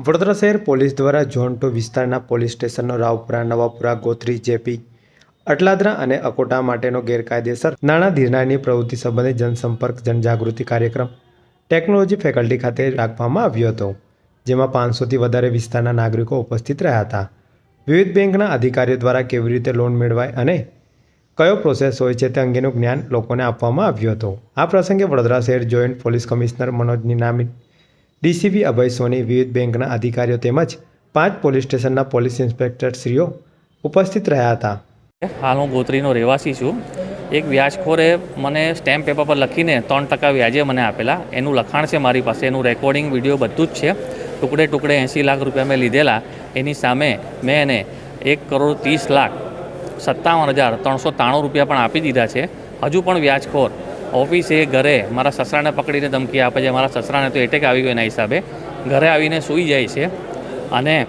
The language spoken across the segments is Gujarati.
વડોદરા શહેર પોલીસ દ્વારા ઝોન ટુ વિસ્તારના પોલીસ સ્ટેશનનો રાવપુરા, નવાપુરા, ગોત્રી, જેપી, અટલાદરા અને અકોટા માટેનો ગેરકાયદેસર નાણાં ધીરનારની પ્રવૃત્તિ સંબંધે જનસંપર્ક જનજાગૃતિ કાર્યક્રમ ટેકનોલોજી ફેકલ્ટી ખાતે રાખવામાં આવ્યો હતો, જેમાં પાંચસોથી વધારે વિસ્તારના નાગરિકો ઉપસ્થિત રહ્યા હતા. વિવિધ બેંકના અધિકારીઓ દ્વારા કેવી રીતે લોન મેળવાય અને કયો પ્રોસેસ હોય છે તે અંગેનું જ્ઞાન લોકોને આપવામાં આવ્યું હતું. આ પ્રસંગે વડોદરા શહેર joint police commissioner Manoj Ninama DCP Abhay Soni વિવિધ બેંકના અધિકારીઓ તેમજ પાંચ પોલીસ સ્ટેશનના પોલીસ ઇન્સ્પેક્ટરશ્રીઓ ઉપસ્થિત રહ્યા હતા. હાલ હું ગોત્રીનો રહેવાસી છું. એક વ્યાજખોરે મને સ્ટેમ્પ પેપર પર લખીને ત્રણ ટકા વ્યાજે મને આપેલા. એનું લખાણ છે મારી પાસે. એનું રેકોર્ડિંગ વીડિયો બધું જ છે. ટુકડે ટુકડે એંસી લાખ રૂપિયા મેં લીધેલા. એની સામે મેં એને એક કરોડ ત્રીસ લાખ સત્તાવન હજાર ત્રણસો ત્રાણું રૂપિયા પણ આપી દીધા છે. હજુ પણ વ્યાજખોર ઓફિસે, ઘરે મારા સસરાને પકડીને ધમકી આપે છે. મારા સસરાને તો એટેક આવી ગયો એના હિસાબે. ઘરે આવીને સૂઈ જાય છે અને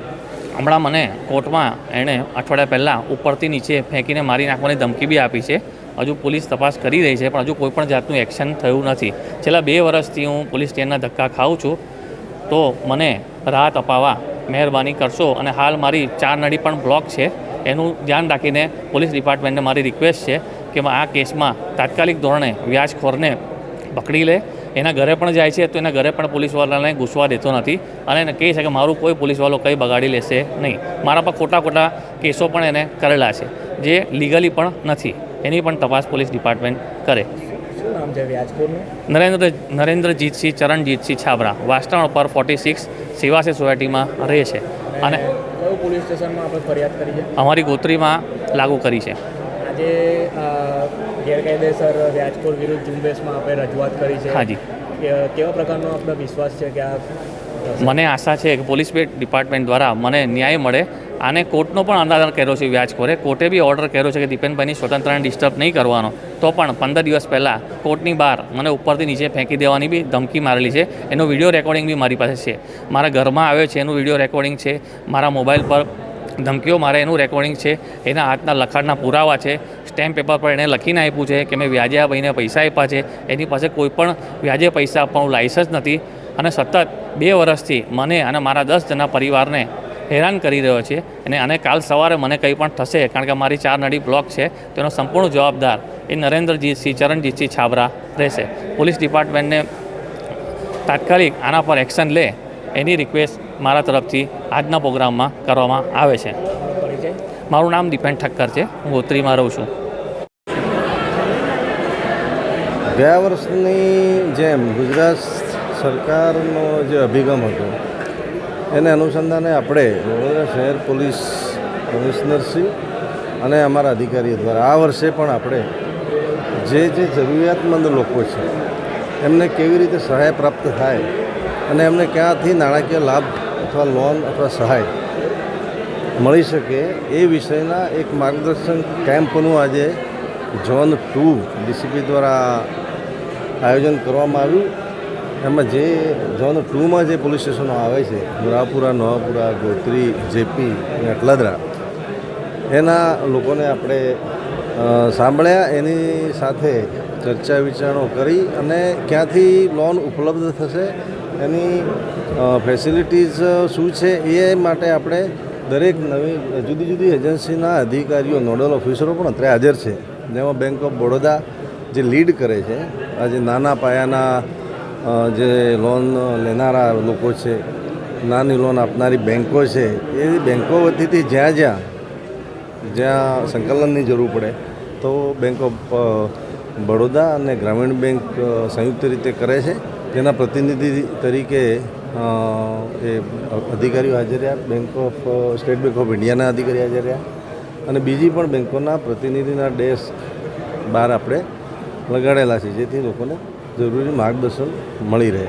હમણાં મને કોર્ટમાં એણે અઠવાડિયા પહેલાં ઉપરથી નીચે ફેંકીને મારી નાખવાની ધમકી બી આપી છે. હજુ પોલીસ તપાસ કરી રહી છે, પણ હજુ કોઈ પણ જાતનું એક્શન થયું નથી. છેલ્લા બે વર્ષથી હું પોલીસ સ્ટેશનના ધક્કા ખાઉં છું. તો મને રાહત અપાવવા મહેરબાની કરશો અને હાલ મારી ચાર નળી પણ બ્લોક છે. એનું ધ્યાન રાખીને પોલીસ ડિપાર્ટમેન્ટને મારી રિક્વેસ્ટ છે. કે આ કેસમાં તાત્કાલિક ધોરણે વ્યાજખોરને પકડી લે. એના ઘરે પણ જાય છે તો એના ઘરે પણ પોલીસવાળાને ઘૂસવા દેતો નથી. અને એને કહે છે કે મારું કોઈ પોલીસવાળો કંઈ બગાડી લેશે નહીં. મારા પર ખોટા ખોટા કેસો પણ એને કરેલા છે જે લીગલી પણ નથી. એની પણ તપાસ પોલીસ ડિપાર્ટમેન્ટ કરે. શું નામ છે વ્યાજખોરનું? નરેન્દ્ર નરેન્દ્રજીતસિંહ ચરણજીતસિંહ છાબરા વાસ્ટણ પર ફોર્ટી સિક્સ સેવાસી સોસાયટીમાં રહે છે. અને પોલીસ સ્ટેશનમાં આપણે ફરિયાદ કરી છે? અમારી ગોત્રીમાં લાગુ કરી છે. આજે ગેરકાયદેસર વ્યાજખોર વિરુદ્ધ ઝુંબેશમાં આપણે રજૂઆત કરી છે. હાજી કેવા પ્રકારનો આપણો વિશ્વાસ છે કે આ મને આશા છે કે પોલીસ ડિપાર્ટમેન્ટ દ્વારા મને ન્યાય મળે. આને કોર્ટનો પણ અંદાજ કર્યો છે વ્યાજખોરે કોર્ટે બી ઓર્ડર કર્યો છે કે દીપેનભાઈની સ્વતંત્રતાને ડિસ્ટર્બ નહીં કરવાનો. તો પણ પંદર દિવસ પહેલાં કોર્ટની બહાર મને ઉપરથી નીચે ફેંકી દેવાની બી ધમકી મારેલી છે. એનો વીડિયો રેકોર્ડિંગ બી મારી પાસે છે. મારા ઘરમાં આવ્યો છે એનું વીડિયો રેકોર્ડિંગ છે. મારા મોબાઈલ પર ધમકીઓ મારે એનું રેકોર્ડિંગ છે. એના હાથના લખાણના પુરાવા છે. સ્ટેમ્પ પેપર પર એણે લખીને આપ્યું છે કે મેં વ્યાજે આ ભાઈને પૈસા આપ્યા છે. એની પાસે કોઈ પણ વ્યાજે પૈસા આપવાનું લાયસન્સ નથી. અને સતત બે વર્ષથી મને અને મારા દસ જણા પરિવારને હેરાન કરી રહ્યો છે. અને અને કાલ સવારે મને કંઈ પણ થશે, કારણ કે મારી ચાર નડી બ્લોક છે, તેનો સંપૂર્ણ જવાબદાર એ નરેન્દ્રજીતસિંહ ચરણજીતસિંહ છાબરા રહેશે. પોલીસ ડિપાર્ટમેન્ટને તાત્કાલિક આના પર એક્શન લે એની રિક્વેસ્ટ મારા તરફથી આજના પ્રોગ્રામમાં કરવામાં આવે છે. મારું નામ દીપેન ઠક્કર છે. હું ગોત્રીમાં રહું છું. ગયા વર્ષની જેમ ગુજરાત સરકારનો જે અભિગમ હતો, એને અનુસંધાને આપણે વડોદરા શહેર પોલીસ કમિશનરશ્રી અને અમારા અધિકારીઓ દ્વારા આ વર્ષે પણ આપણે જે જે જરૂરિયાતમંદ લોકો છે, એમને કેવી રીતે સહાય પ્રાપ્ત થાય અને એમને ક્યાંથી નાણાકીય લાભ અથવા લોન અથવા સહાય મળી શકે એ વિષયના એક માર્ગદર્શન કેમ્પનું આજે ઝોન ટુ ડીસીપી દ્વારા આયોજન કરવામાં આવ્યું. એમાં જે ઝોન ટુમાં જે પોલીસ સ્ટેશનો આવે છે, મુરાપુરા, નવાપુરા, ગોત્રી, જેપી અને અટલાદરા, એના લોકોને આપણે સાંભળ્યા, એની સાથે ચર્ચા વિચારણો કરી અને ક્યાંથી લોન ઉપલબ્ધ થશે એની ફેસિલિટીઝ શું છે એ માટે આપણે દરેક નવી, જુદી જુદી એજન્સીના અધિકારીઓ નોડલ ઓફિસરો પણ અત્યારે હાજર છે. જેમાં બેંક ઓફ બરોડા જે લીડ કરે છે આજે નાના પાયાના જે લોન લેનારા લોકો છે, નાની લોન આપનારી બેંકો છે, એ બેંકો વતીથી જ્યાં જ્યાં જ્યાં સંકલનની જરૂર પડે, તો બેંક ઓફ બરોડા અને ગ્રામીણ બેંક સંયુક્ત રીતે કરે છે. તેના પ્રતિનિધિ તરીકે એ અધિકારીઓ હાજર રહ્યા bank of state bank of ઇન્ડિયાના અધિકારી હાજર રહ્યા, અને બીજી પણ બેંકોના પ્રતિનિધિના ડેસ્ક બહાર આપણે લગાડેલા છે, જેથી લોકોને જરૂરી માર્ગદર્શન મળી રહે.